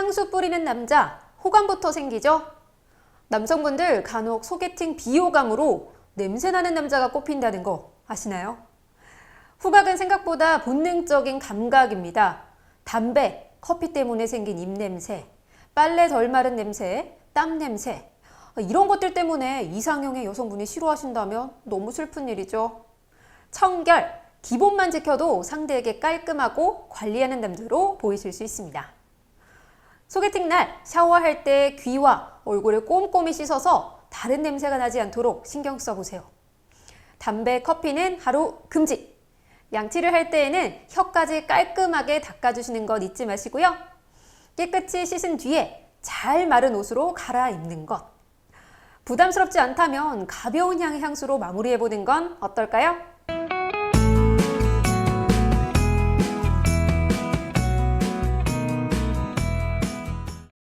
향수 뿌리는 남자, 호감부터 생기죠? 남성분들 간혹 소개팅 비호감으로 냄새나는 남자가 꼽힌다는 거 아시나요? 후각은 생각보다 본능적인 감각입니다. 담배, 커피 때문에 생긴 입냄새, 빨래 덜 마른 냄새, 땀 냄새. 이런 것들 때문에 이상형의 여성분이 싫어하신다면 너무 슬픈 일이죠. 청결, 기본만 지켜도 상대에게 깔끔하고 관리하는 남자로 보이실 수 있습니다. 소개팅 날 샤워할 때 귀와 얼굴을 꼼꼼히 씻어서 다른 냄새가 나지 않도록 신경 써보세요. 담배, 커피는 하루 금지. 양치를 할 때에는 혀까지 깔끔하게 닦아주시는 것 잊지 마시고요. 깨끗이 씻은 뒤에 잘 마른 옷으로 갈아입는 것. 부담스럽지 않다면 가벼운 향의 향수로 마무리해보는 건 어떨까요?